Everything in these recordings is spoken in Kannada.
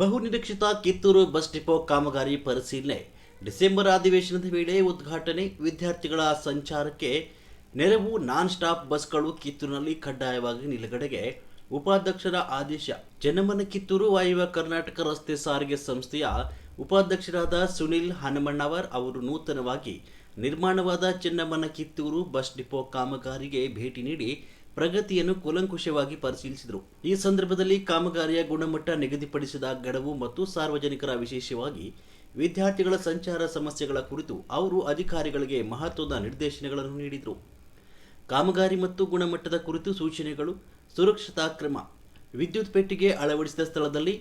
ಬಹುನಿರೀಕ್ಷಿತ ಕಿತ್ತೂರು ಬಸ್ ಡಿಪೋ ಕಾಮಗಾರಿ ಪರಿಶೀಲನೆ. ಡಿಸೆಂಬರ್ ಅಧಿವೇಶನದ ವೇಳೆ ಉದ್ಘಾಟನೆ. ವಿದ್ಯಾರ್ಥಿಗಳ ಸಂಚಾರಕ್ಕೆ ನೆರವು ನಾನ್ ಸ್ಟಾಪ್ ಬಸ್ಗಳು ಕಿತ್ತೂರಿನಲ್ಲಿ ಕಡ್ಡಾಯವಾಗಿ ನಿಲುಗಡೆಗೆ. ಉಪಾಧ್ಯಕ್ಷರ ಆದೇಶ. ಚೆನ್ನಮ್ಮನ ಕಿತ್ತೂರು ವಾಯುವ್ಯ ಕರ್ನಾಟಕ ರಸ್ತೆ ಸಾರಿಗೆ ಸಂಸ್ಥೆಯ ಉಪಾಧ್ಯಕ್ಷರಾದ ಸುನಿಲ್ ಹನುಮಣ್ಣವರ್ ಅವರು ನೂತನವಾಗಿ ನಿರ್ಮಾಣವಾದ ಚೆನ್ನಮ್ಮನ ಕಿತ್ತೂರು ಬಸ್ ಡಿಪೋ ಕಾಮಗಾರಿಗೆ ಭೇಟಿ ನೀಡಿ ಪ್ರಗತಿಯನ್ನು ಕೂಲಂಕುಷವಾಗಿ ಪರಿಶೀಲಿಸಿದರು. ಈ ಸಂದರ್ಭದಲ್ಲಿ ಕಾಮಗಾರಿಯ ಗುಣಮಟ್ಟ ನಿಗದಿಪಡಿಸಿದ ಗಡವು ಮತ್ತು ಸಾರ್ವಜನಿಕರ ವಿಶೇಷವಾಗಿ ವಿದ್ಯಾರ್ಥಿಗಳ ಸಂಚಾರ ಸಮಸ್ಯೆಗಳ ಕುರಿತು ಅವರು ಅಧಿಕಾರಿಗಳಿಗೆ ಮಹತ್ವದ ನಿರ್ದೇಶನಗಳನ್ನು ನೀಡಿದರು. ಕಾಮಗಾರಿ ಮತ್ತು ಗುಣಮಟ್ಟದ ಕುರಿತು ಸೂಚನೆಗಳು, ಸುರಕ್ಷತಾ ಕ್ರಮ, ವಿದ್ಯುತ್ ಪೆಟ್ಟಿಗೆ ಅಳವಡಿಸಿದ ಸ್ಥಳದಲ್ಲಿ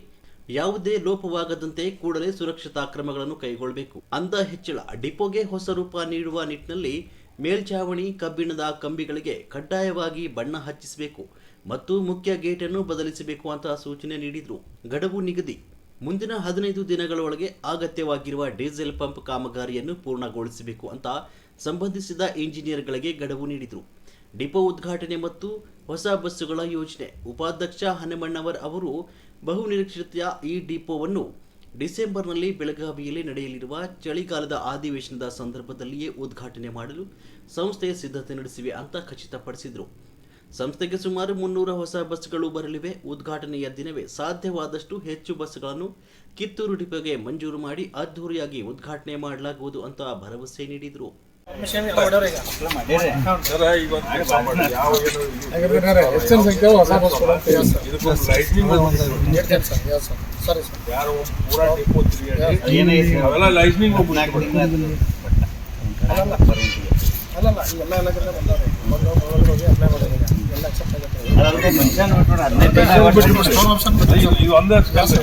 ಯಾವುದೇ ಲೋಪವಾಗದಂತೆ ಕೂಡಲೇ ಸುರಕ್ಷತಾ ಕ್ರಮಗಳನ್ನು ಕೈಗೊಳ್ಳಬೇಕು. ಅಂದ ಹೆಚ್ಚಳ, ಡಿಪೋಗೆ ಹೊಸ ರೂಪ ನೀಡುವ ನಿಟ್ಟಿನಲ್ಲಿ ಮೇಲ್ಛಾವಣಿ ಕಬ್ಬಿಣದ ಕಂಬಿಗಳಿಗೆ ಕಡ್ಡಾಯವಾಗಿ ಬಣ್ಣ ಹಚ್ಚಿಸಬೇಕು ಮತ್ತು ಮುಖ್ಯ ಗೇಟನ್ನು ಬದಲಿಸಬೇಕು ಅಂತ ಸೂಚನೆ ನೀಡಿದರು. ಗಡುವು ನಿಗದಿ. ಮುಂದಿನ ಹದಿನೈದು ದಿನಗಳ ಒಳಗೆ ಅಗತ್ಯವಾಗಿರುವ ಡೀಸೆಲ್ ಪಂಪ್ ಕಾಮಗಾರಿಯನ್ನು ಪೂರ್ಣಗೊಳಿಸಬೇಕು ಅಂತ ಸಂಬಂಧಿಸಿದ ಇಂಜಿನಿಯರ್ಗಳಿಗೆ ಗಡುವು ನೀಡಿದರು. ಡಿಪೋ ಉದ್ಘಾಟನೆ ಮತ್ತು ಹೊಸ ಬಸ್ಸುಗಳ ಯೋಜನೆ. ಉಪಾಧ್ಯಕ್ಷ ಹನುಮಣ್ಣವರ್ ಅವರು ಬಹುನಿರೀಕ್ಷಿತ ಈ ಡಿಪೋವನ್ನು ಡಿಸೆಂಬರ್ನಲ್ಲಿ ಬೆಳಗಾವಿಯಲ್ಲಿ ನಡೆಯಲಿರುವ ಚಳಿಗಾಲದ ಅಧಿವೇಶನದ ಸಂದರ್ಭದಲ್ಲಿಯೇ ಉದ್ಘಾಟನೆ ಮಾಡಲು ಸಂಸ್ಥೆಯ ಸಿದ್ಧತೆ ನಡೆಸಿವೆ ಅಂತ ಖಚಿತಪಡಿಸಿದರು. ಸಂಸ್ಥೆಗೆ ಸುಮಾರು ಮುನ್ನೂರ ಹೊಸ ಬಸ್ಗಳು ಬರಲಿವೆ. ಉದ್ಘಾಟನೆಯ ದಿನವೇ ಸಾಧ್ಯವಾದಷ್ಟು ಹೆಚ್ಚು ಬಸ್ಗಳನ್ನು ಕಿತ್ತೂರು ಡಿಪೋಗೆ ಮಂಜೂರು ಮಾಡಿ ಅದ್ಧೂರಿಯಾಗಿ ಉದ್ಘಾಟನೆ ಮಾಡಲಾಗುವುದು ಅಂತ ಭರವಸೆ ನೀಡಿದರು. ಒಂದು ಕೆಲಸ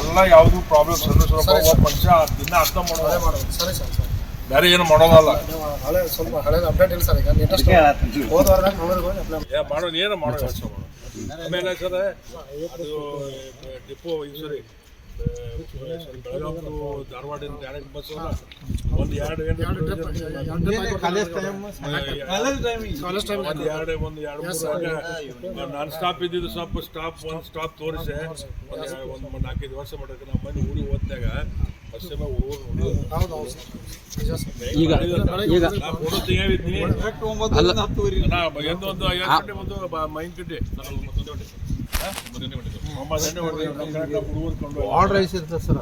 ಎಲ್ಲ ಯಾವುದು ಪ್ರಾಬ್ಲಮ್ ಮನುಷ್ಯ ದಿನ ಅರ್ಥ ಮಾಡೋದೇ ಮಾಡೋದು ಸರಿ ಸರ್ ಸರಿ. ಬೇರೆ ಏನು ಮಾಡೋದಲ್ಲ. ಹಳೆ ಸ್ವಲ್ಪ ಹಳೇದು ಅಪ್ಡೇಟ್ ಇಲ್ಲ ಸರ್ ಈಗ. ಲೇಟೆಸ್ಟ್ ಹೋದ ವಾರದಾಗ ಮೊಬೈಲ್ಗೆ ಹೋಗಿ ಏ ಮಾಡೋದು ಏನು ಮಾಡೋ ಮಾಡೋದು ಆಮೇಲೆ ಸರ್ ಅದು ಡಿಪೋ ಇದು ಸರಿ ಬೆಳಗಾವಿ ಡೈರೆಕ್ಟ್ ಬಸ್ ಒಂದು ಎರಡು ಕಾಲೇಜ್ ಟೈಮ್ ಕಾಲೇಜ್ ಟೈಮ್ ಒಂದು ಎರಡು ಒಂದು ಎರಡು ಮೂರು ನಾನ್ ಸ್ಟಾಪ್ ಇದ್ದಿದ್ದು ಸ್ವಲ್ಪ ಸ್ಟಾಪ್ ಒಂದು ಸ್ಟಾಪ್ ತೋರಿಸಿ ಒಂದು ನಾಲ್ಕೈದು ವರ್ಷ ಮಾಡಿ ನಾವು ಬಂದು ಊರಿಗೆ ಹೋದ್ನಾಗ ಈಗ ಈಗ. ಆರ್ಡರ್ ಐಸಿರ್ತದೆ ಸರ್.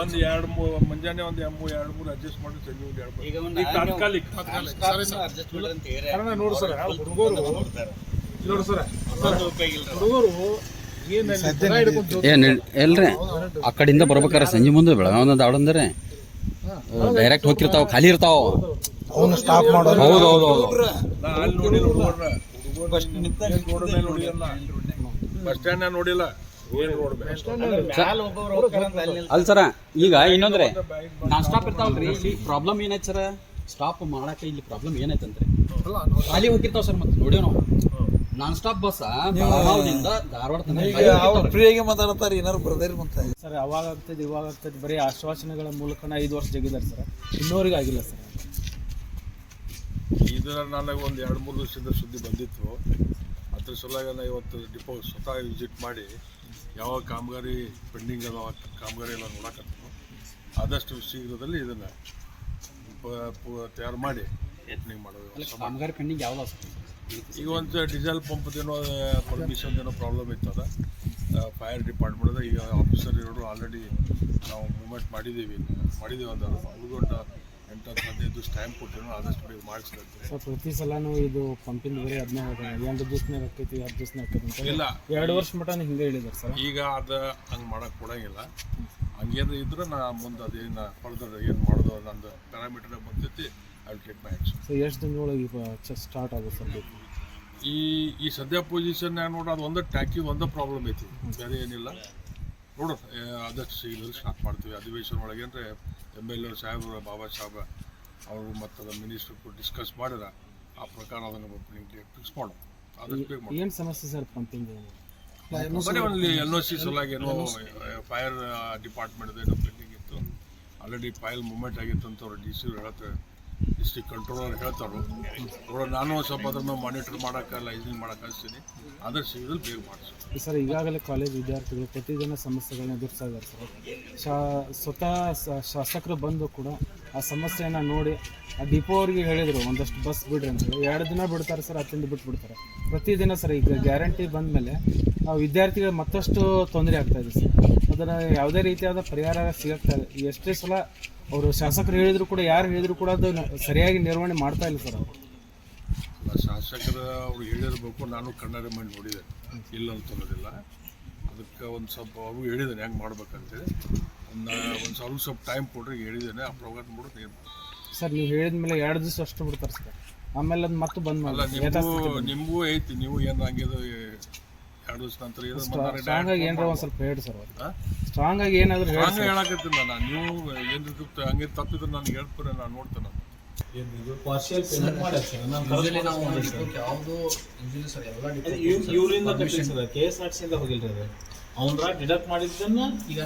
ಒಂದು ಎರಡು ಮೂರು ಮುಂಜಾನೆ ಒಂದು ಎಮ್ಮು ಎರಡು ಮೂರು ಅಡ್ಜಸ್ಟ್ ಮಾಡಿ ಸಂಜೆ ಒಂದು ಎರಡು ಮೂರು. ಈಗ ತಾತ್ಕಾಲಿಕ. ಸರಿ ಸರ್. ಕಾರಣ ನೋಡಿ ಸರ್ ಹುಡುಗರು ನೋಡಿ ಸರ್. ಹುಡುಗರು ಏನು ಎಲ್ರಿ ಆ ಕಡೆಯಿಂದ ಬರ್ಬೇಕಾರ ಸಂಜೆ ಮುಂದೆ ಬೆಳಗಾವ್ ದಾವಣಂದ್ರೆ ಡೈರೆಕ್ಟ್ ಹೋಗಿರ್ತಾವ ಖಾಲಿ ಇರ್ತಾವ. ಅವನು ಸ್ಟಾಪ್ ಮಾಡೋದು ಹೌದು ಹೌದು ಹೌದು. ಅಲ್ಲಿ ನೋಡಿಲ್ಲ ಹುಡುಗರ್ನ ಹುಡುಗರು ನೋಡಿಲ್ಲ. ಬಸ್ ಸ್ಟ್ಯಾಂಡ್ ನೋಡಿಲ್ಲ. ಏನ್ ರೋಡ್ ಅಲ್ ಸರ ಈಗ ಇನ್ನೊಂದ್ರೆ ನಾನ್ ಸ್ಟಾಪ್ ಇರ್ತಾವಲ್ರಿ ಇಲ್ಲಿ ಪ್ರಾಬ್ಲಮ್ ಏನೈತೆ ಸರ? ಸ್ಟಾಪ್ ಮಾಡಕ್ಕೆ ಇಲ್ಲಿ ಪ್ರಾಬ್ಲಮ್ ಏನಾಯ್ತಂದ್ರೆ ಅಲ್ಲ ಖಾಲಿ ಹೋಗಿರ್ತಾವ ಸರ್ ಮತ್ತೆ ನೋಡಿವ್ ನಾವು. ನಾನ್ ಸ್ಟಾಪ್ ಬಸ್ ಬೆಳಗಾವದಿಂದ ಧಾರವಾಡ ತನಕ ಖಾಲಿ ಫ್ರೀಯಾಗಿ ಮಾತಾಡ್ತಾರೆ ಏನಾರು ಬ್ರದರ್ ಮತ್ತೆ ಸರ್ ಅವಾಗ ಆಗ್ತದೆ ಇವಾಗ ಆಗ್ತದೆ ಬರೀ ಆಶ್ವಾಸನೆಗಳ ಮೂಲಕನ ಐದು ವರ್ಷ ಜಗಿದಾರೆ ಸರ್. ಇನ್ನೋರಿಗೆ ಆಗಿಲ್ಲ ಸರ್. ಇದು ನನಗೆ ಒಂದು ಎರಡು ಮೂರು ದಿವಸದಿಂದ ಸುದ್ದಿ ಬಂದಿತ್ತು. ಅದ್ರ ಸಲುವಾಗಿ ನಾನು ಇವತ್ತು ಡಿಪೋ ಸ್ವತಃ ವಿಸಿಟ್ ಮಾಡಿ ಯಾವ ಕಾಮಗಾರಿ ಪೆಂಡಿಂಗ್ ಅದಾವ ಕಾಮಗಾರಿ ಎಲ್ಲ ನೋಡಕತ್ತು ಆದಷ್ಟು ಶೀಘ್ರದಲ್ಲಿ ಇದನ್ನು ತಯಾರು ಮಾಡಿ ಓಪನಿಂಗ್ ಮಾಡೋದು ಕಾಮಗಾರಿ ಪೆಂಡಿಂಗ್ ಯಾವ್ದು ಈಗ ಒಂದು ಡೀಸೆಲ್ ಪಂಪ್ದೇನೋ ಪರ್ಮಿಷನ್ ಏನೋ ಪ್ರಾಬ್ಲಮ್ ಇತ್ತದ ಫೈರ್ ಡಿಪಾರ್ಟ್ಮೆಂಟ್ದಾಗ ಈಗ ಆಫೀಸರ್ ಇರೋರು ಆಲ್ರೆಡಿ ನಾವು ಮೂವ್ಮೆಂಟ್ ಮಾಡಿದ್ದೀವಿ. ಮಾಡಿದ್ದೀವಿ ಅಂತ ಹುಡುಗೊಂಡ ಎಂಟು ಹತ್ತು ಹದಿನೈದು ಟೈಮ್ ಕೊಟ್ಟಿರೋ ಆದಷ್ಟು ಬೇಗ ಮಾಡಿಸ್ಬೇಕು ಸರ್ ಪ್ರತಿ ಸಲನೂ ಇದು ಪಂಪಿನ ಬೇರೆ ಅದನ್ನೇ ಎಂಟು ದಿವಸನೇ ಆಕೈತಿ ಹತ್ತು ದಿವಸನೇ ಆಕೈತಿ ಅಂತ ಇಲ್ಲ. ಎರಡು ವರ್ಷ ಮಟನ ಹಿಂದೆ ಹೇಳಿದ್ದಾರೆ ಸರ್. ಈಗ ಅದು ಹಂಗೆ ಮಾಡೋಕ್ಕೆ ಕೊಡಂಗಿಲ್ಲ. ಹಂಗೇನು ಇದ್ರೆ ನಾ ಮುಂದೆ ಅದೇನು ಫರ್ದರ್ ಏನು ಮಾಡೋದು ನಂದು ಪ್ಯಾರಾಮೀಟರ್ ಬಂದೈತಿ I will take my action so ಎಷ್ಟು ದಿನದೊಳಗೆ ಈಗ ಸ್ಟಾರ್ಟ್ ಆಗುತ್ತೆ ಸರ್ ಬೇಕು ಈ ಈ ಸದ್ಯ ಪೊಸಿಷನ್ ನೋಡ್ರಿ ಅದು ಒಂದೇ ಟ್ಯಾಕಿ ಒಂದೇ ಪ್ರಾಬ್ಲಮ್ ಐತಿ. ಬೇರೆ ಏನಿಲ್ಲ. ನೋಡು ಅದಕ್ಕೆ ಆದಷ್ಟು ಶೀಘ್ರ ಸ್ಟಾರ್ಟ್ ಮಾಡ್ತೀವಿ. ಅಧಿವೇಶನ ಒಳಗೆ ಅಂದರೆ ಎಂ ಎಲ್ ಎ ಸಾಹೇಬರು ಬಾಬಾ ಸಾಹೇಬ ಅವರು ಮತ್ತು ಮಿನಿಸ್ಟರ್ ಮಿನಿಸ್ಟ್ರು ಡಿಸ್ಕಸ್ ಮಾಡಿದ ಆ ಪ್ರಕಾರ ಅದನ್ನು ಓಪನಿಂಗ್ ಡೇಟ್ ಫಿಕ್ಸ್ ಮಾಡೋಣ ಆದಷ್ಟು ಏನು ಸಮಸ್ಯೆ ಸರ್ ಪಂಪಿಂದ ಬರೀ ಒಂದು ಎಲ್ ಒ ಸಿ ಸಲುವಾಗಿ ಏನೋ ಫೈರ್ ಡಿಪಾರ್ಟ್ಮೆಂಟ್ ಏನೋ ಪೆಂಡಿಂಗ್ ಇತ್ತು. ಆಲ್ರೆಡಿ ಫೈಲ್ ಮೂಮೆಂಟ್ ಆಗಿತ್ತು ಅಂತ ಅವ್ರು ಡಿ ಸಿ ಹೇಳ್ತಾರೆ ಡಿಸ್ಟ್ರಿಕ್ಟ್ ಕಂಟ್ರೋಲರ್ ಹೇಳ್ತಾರೋ ನೋಡೋ, ನಾನು ಸ್ವಲ್ಪ ಅದನ್ನು ಮಾನಿಟರ್ ಮಾಡೋಕ್ಕೆ ಲೈಸೆನ್ಸ್ ಮಾಡೋಕೆ ಕಳಿಸ್ತೀನಿ. ಆದಷ್ಟು ಶೀಘ್ರದಲ್ಲಿ ಬೇಗ ಮಾಡಿಸ್ತೀನಿ ಸರ್, ಈಗಾಗಲೇ ಕಾಲೇಜ್ ವಿದ್ಯಾರ್ಥಿಗಳು ಪ್ರತಿದಿನ ಸಮಸ್ಯೆಗಳನ್ನ ಎದುರಿಸ್ತಾ ಇದ್ದಾರೆ ಸರ್ ಸ್ವತಃ ಶಾಸಕರು ಬಂದು ಕೂಡ ಆ ಸಮಸ್ಯೆಯನ್ನು ನೋಡಿ, ಆ ಡಿಪೋ ಅವ್ರಿಗೆ ಹೇಳಿದರು, ಒಂದಷ್ಟು ಬಸ್ ಬಿಡ್ರಿ ಅಂತ ಎರಡು ದಿನ ಬಿಡ್ತಾರೆ ಸರ್ ಅತ್ತಿಂದ ಬಿಟ್ಬಿಡ್ತಾರೆ. ಪ್ರತಿದಿನ ಸರ್, ಈಗ ಗ್ಯಾರಂಟಿ ಬಂದ ಮೇಲೆ ಆ ವಿದ್ಯಾರ್ಥಿಗಳು ಮತ್ತಷ್ಟು ತೊಂದರೆ ಆಗ್ತಾ ಇದೆ ಸರ್. ಅದನ್ನು ಯಾವುದೇ ರೀತಿಯಾದ ಪರಿಹಾರ ಸಿಗುತ್ತೆ ಎಷ್ಟೇ ಸಲ ಅವರು ಶಾಸಕರು ಹೇಳಿದ್ರು ಕೂಡ ಯಾರು ಹೇಳಿದ್ರು ಕೂಡ ಅದು ಸರಿಯಾಗಿ ನಿರ್ವಹಣೆ ಮಾಡ್ತಾ ಇಲ್ಲ ಸರ್ ಅವರು. ಶಾಸಕರು ಅವ್ರು ಹೇಳಿರ್ಬೇಕು ನಾನು ಕಣ್ಣಾರೆ ಮಾಡಿ ನೋಡಿದೆ. ಇಲ್ಲ ಅಂತ ಅನ್ನೋದಿಲ್ಲ. ಅದಕ್ಕೆ ಒಂದು ಸ್ವಲ್ಪ ಅವ್ರು ಹೇಳಿದ್ದೇನೆ ಹೆಂಗೆ ಮಾಡ್ಬೇಕಂತೇಳಿ. ಒಂದು ಒಂದು ಸ್ವಲ್ಪ ಸ್ವಲ್ಪ ಟೈಮ್ ಕೊಡ್ರಿ ಹೇಳಿದ್ದೇನೆ. ಆ ಪ್ರೋಗ್ರಾಮ್ ಕೂಡ ಏನು ಸರ್ ನೀವು ಹೇಳಿದ ಮೇಲೆ ಎರಡು ದಿವಸ ಅಷ್ಟು ಬಿಡ್ತಾರೆ ಸರ್. ಆಮೇಲೆ ಅದು ಮತ್ತೆ ಬಂದ್ ನಿಮಗೂ ನಿಮಗೂ ಐತಿ ನೀವು ಏನು ಹಂಗಿದು ದಿವಸ ನಂತರ ಇದು ಸ್ಟ್ರಾಂಗ್ ಆಗಿ ಏನಾರ ಒಂದು ಸ್ವಲ್ಪ ಹೇಳಿ ಸರ್? ಸ್ಟ್ರಾಂಗ್ ಆಗಿ ಏನಾದ್ರು ಹೇಳಿ ಹಂಗೆ ಹೇಳಕತ್ತಿಲ್ಲ ನಾನು. ನೀವು ಏನು ಹಂಗೆ ತಪ್ಪಿದ್ರೆ ನಾನು ಹೇಳ್ತಾರೆ ನಾನು ನೋಡ್ತೇನೆ ಯೂಶಲಿ ನಾವು ಡಿಪೋಕ್ಕೆ ಯಾವುದು ಯೂಶಲಿ ಸರ್. ಎಲ್ಲ ಡಿಪೋ ಕೆ ಎಸ್ ಹೋಗಿಲ್ರಿ ಅದು. ಅವನ್ರ ಡಿಡಕ್ಟ್ ಮಾಡಿದ್ದನ್ನ ಈಗ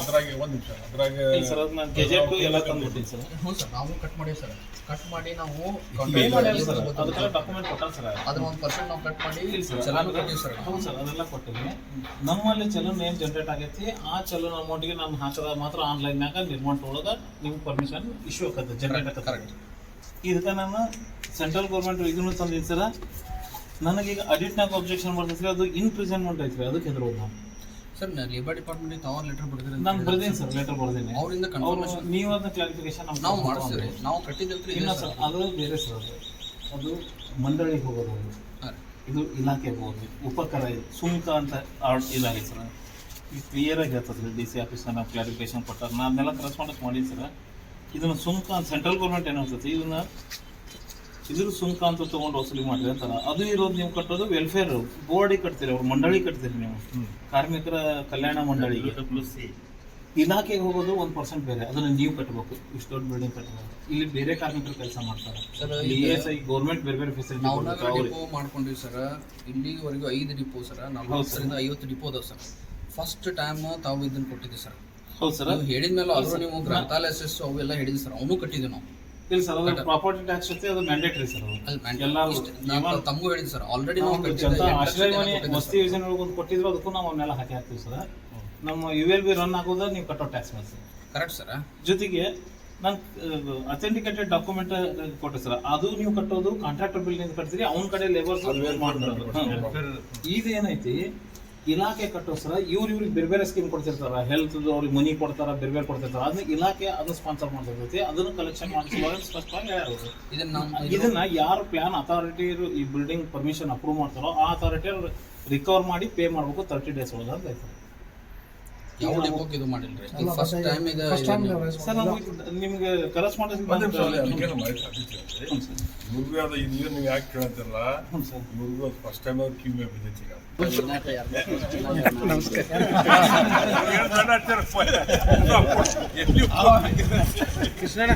ಅದ್ರಾಗೆ ಒಂದು ನಿಮಿಷ ಅದ್ರಾಗೆ ಸರ್ ಅದು ನಾನು ಗೆಜೆಟ್ ಎಲ್ಲ ತಂದ್ಬಿಟ್ಟಿನಿ ಸರ್. ಹ್ಞೂ ಸರ್ ನಾವು ಕಟ್ ಮಾಡೀವಿ ಸರ್. ಕಟ್ ಮಾಡಿ ನಾವು ಸರ್? ಅದಕ್ಕೆಲ್ಲ ಡಾಕ್ಯುಮೆಂಟ್ ಕೊಟ್ಟಾರ ಸರ್. ಅದ್ರ ಒಂದು ಪರ್ಸೆಂಟ್ ನಾವು ಕಟ್ ಮಾಡಿ ಚಲನ್ ಸರ್ ಕಟ್ಟಿವಿ ಸರ್. ಹೌದು ಸರ್ ಅದೆಲ್ಲ ಕೊಟ್ಟಿದ್ದೀನಿ ನಮ್ಮಲ್ಲಿ ಚಲನ್ ಏನು ಜನರೇಟ್ ಆಗೈತಿ ಆ ಚಲನ್ ಅಮೌಂಟ್ಗೆ ನಾನು ಹಾಕಿದಾಗ ಮಾತ್ರ ಆನ್ಲೈನ್ಯಾಗ ನಿರ್ಮಾಣ ಒಳಗೆ ನಿಮ್ಗೆ ಪರ್ಮಿಷನ್ ಇಶ್ಯೂ ಆಕತ್ತೆ ಜನರೇಟ್ ಕರೆಕ್ಟ್ ಇದಕ್ಕೆ ನಾನು ಸೆಂಟ್ರಲ್ ಗೌರ್ಮೆಂಟ್ ಇದನ್ನು ತಂದಿದ್ದೀನಿ ಸರ್ ನನಗೀಗ ಅಡಿಟ್ನಾಗ ಅಬ್ಜೆಕ್ಷನ್ ಬರ್ತೈತೆ ಅದು ಇನ್ಪ್ರಿಸನ್ಮೆಂಟ್ ಐತ್ರಿ ಅದಕ್ಕೆ ಹೆದರೋದು ನಾವು ಸರ್ ಲೇಬರ್ ಡಿಪಾರ್ಟ್ಮೆಂಟ್ ತಾವು ಲೆಟರ್ ಬರೆದಿರಿ ನಾನು ಬರ್ದೇನೆ ಸರ್ ಲೆಟರ್ ಬರ್ದೇನೆ. ಅವರಿಂದ ಕನ್ಫರ್ಮೇಷನ್ ನೀವು ಅದನ್ನ ಕ್ಲಾರಿಫಿಕೇಶನ್ ನಾವು ಮಾಡ್ತೀವಿ ನಾವು ಕಟ್ಟಿದ್ದಲ್ರಿ ಇಲ್ಲ ಸರ್ ಅದು ಬೇರೆ ಸರ್ ಅದು. ಅದು ಮಂಡಳಿಗೆ ಹೋಗೋದು ಅದು. ಇದು ಇಲಾಖೆ ಹೋಗೋದು. ಉಪಕರ ಸುಂಕ ಅಂತ ಆರ್ಡ್ ಇಲಾಖೆ ಸರ್. ಈಗ ಕ್ಲಿಯರ್ ಆಗಿ ಹೇಳ್ತದೆ ಡಿ ಸಿ ಆಫೀಸ್ ನಾವು ಕ್ಲಾರಿಫಿಕೇಶನ್ ಕೊಟ್ಟಾರ ನಾನು ಅದನ್ನೆಲ್ಲ ಕರೆಸ್ಪಾಂಡೆನ್ಸ್ ಮಾಡಿ ಸರ್. ಇದನ್ನ ಸುಂಕ ಅಂತ ಸೆಂಟ್ರಲ್ ಗೌರ್ಮೆಂಟ್ ಏನು ಹೇಳ್ತೈತಿ? ಇದನ್ನ ಇದ್ರ ಸುಂಕ ಅಂತ ತಗೊಂಡು ವಸೂಲಿ ಮಾಡಿದ್ರೆ ಅಂತಾರ ಅದು ಇರೋದು ನೀವು ಕಟ್ಟೋದು ವೆಲ್ಫೇರ್ ಬೋರ್ಡಿಗೆ ಕಟ್ತೀರಿ ಅವ್ರ ಮಂಡಳಿ ಕಟ್ತೀರಿ ನೀವು? ಕಾರ್ಮಿಕರ ಕಲ್ಯಾಣ ಮಂಡಳಿಗೆ. ಇಲಾಖೆಗೆ ಹೋಗೋದು ಒಂದ್ ಪರ್ಸೆಂಟ್ ಬೇರೆ. ಅದನ್ನ ನೀವು ಕಟ್ಟಬೇಕು ಇಷ್ಟು ದೊಡ್ಡ ಬಿಲ್ಡಿಂಗ್ ಕಟ್ಟಬೇಕು ಇಲ್ಲಿ ಬೇರೆ ಕಾರ್ಮಿಕರು ಕೆಲಸ ಮಾಡ್ತಾರೆ. ಇ ಎಸ್ ಐ ಗೌರ್ಮೆಂಟ್ ಬೇರೆ ಬೇರೆ ಫೆಸಿಲಿಟಿ ಡಿಪೋ ಮಾಡ್ಕೊಂಡಿವಿ ಸರ್. ಇಲ್ಲಿವರೆಗೂ ಐದು ಡಿಪೋ ಸರ್. ನಲ್ವತ್ತರಿಂದ ಐವತ್ತು ಡಿಪೋ ಅದಾವ ಸರ್. ಫಸ್ಟ್ ಟೈಮ್ ತಾವು ಇದನ್ನ ಕೊಟ್ಟಿದ್ದೀವಿ ಸರ್. ಹೌದು ಸರ್. ಹೇಳಿದ್ಮೇಲೆ ಹೇಳಿದ ಮೇಲೆ ಆಲ್ರೆಡಿ ನೀವು ಗ್ರಂಥಾಲಯ ಸೆಸ್ ಅವೆಲ್ಲ ಹೇಳಿದ್ವಿ ಸರ್. ಅವನು ಕಟ್ಟಿದ್ದೀವಿ ನಾವು. ಇಲ್ಲ ಸರ್ ಅದು ಪ್ರಾಪರ್ಟಿ ಟ್ಯಾಕ್ಸ್ ಜೊತೆ ಅದು ಮ್ಯಾಂಡೇಟರಿ ಸರ್ ಅದು. ಎಲ್ಲ ತಮಗೂ ಹೇಳಿದ್ವಿ ಸರ್. ಆಲ್ರೆಡಿ ನಾವು ಜನತಾ ಆಶ್ರಯ ಮನೆ ವಸತಿ ಯೋಜನೆ ಒಳಗೆ ಒಂದು ಕೊಟ್ಟಿದ್ರು ಅದಕ್ಕೂ ನಾವು ಅವನ್ನೆಲ್ಲ ಹಾಕಿ ಹಾಕ್ತೀವಿ ಸರ್. ನಮ್ಮ ಯು ಎಲ್ ಬಿ ರನ್ ಆಗೋದ ನೀವು ಕಟ್ಟೋ ಟ್ಯಾಕ್ಸ್ ಮೇಲೆ ಸರ್. Correct sir. ಜೊತೆಗೆ ನಾನು ಅಥೆಂಟಿಕೇಟೆಡ್ ಡಾಕ್ಯುಮೆಂಟ್ ಕೊಟ್ಟೆ ಸರ್. ಅದು ನೀವು ಕಟ್ಟೋದು ಕಾಂಟ್ರಾಕ್ಟರ್ ಬಿಲ್ನಿಂದ ಕಟ್ತೀರಿ ಅವ್ನ ಕಡೆ ಲೇಬರ್ಸ್ ಇದು ಏನೈತಿ ಇಲಾಖೆ ಕಟ್ಟೋ ಸರ್ ಇವ್ರು ಇವ್ರಿಗೆ ಬೇರೆ ಬೇರೆ ಸ್ಕೀಮ್ ಕೊಡ್ತಿರ್ತಾರೆ. ಹೆಲ್ತ್ ಅವ್ರಿಗೆ ಮನಿ ಕೊಡ್ತಾರೆ ಬೇರೆ ಬೇರೆ ಕೊಡ್ತಿರ್ತಾರೆ. ಅದನ್ನ ಇಲಾಖೆ ಅದನ್ನ ಸ್ಪಾನ್ಸರ್ ಮಾಡ್ತಿರ್ತೈತಿ ಅದನ್ನು ಕಲೆಕ್ಷನ್ ಮಾಡಿಸುವಾಗ ಸ್ಪಷ್ಟವಾಗಿ ಹೇಳಬಹುದು ಇದನ್ನ ಇದನ್ನ ಯಾರು ಪ್ಲಾನ್ ಅಥಾರಿಟಿ ಈ ಬಿಲ್ಡಿಂಗ್ ಪರ್ಮಿಷನ್ ಅಪ್ರೂವ್ ಮಾಡ್ತಾರೋ ಆ ಅಥಾರಿಟಿ ರಿಕವರ್ ಮಾಡಿ ಪೇ ಮಾಡಬೇಕು ತರ್ಟಿ ಡೇಸ್ ಒಳಗೆ ಅಂತ ಯಾವ ಡಿಪೋಕ್ ಇದು ಮಾಡಿಲ್ರಿ? ಇದು ಫಸ್ಟ್ ಟೈಮ್ ಇದೆ ಸರ್ ನಾವು ನಿಮ್ಗೆ ಕರೆಸ್ಪಾಂಡೆನ್ಸ್ ಇವ್ರಿಗೂ ಅದು ಇದು ನೀವು ಯಾಕೆ ಕೇಳ್ತಿರಲ್ಲ? ಇವ್ರಿಗೂ ಅದು ಫಸ್ಟ್ ಟೈಮ್ ಅವ್ರು ಕಿಮ್ಮೆ ಬಿದ್ದೈತಿ ಈಗ. ಕೃಷ್ಣಣ್ಣ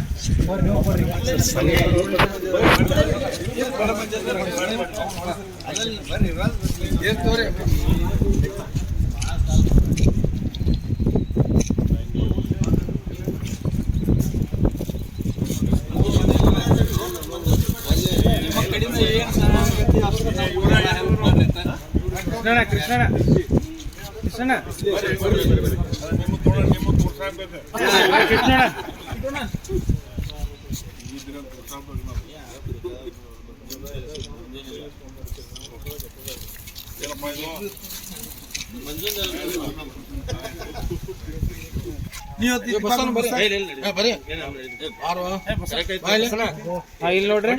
ಕೃಷ್ಣಣ್ಣ ಕೃಷ್ಣಣ್ಣ. ಕೃಷ್ಣಣ್ಣ. ಇದು ಇಲ್ಲಿ ನೋಡ್ರಿ.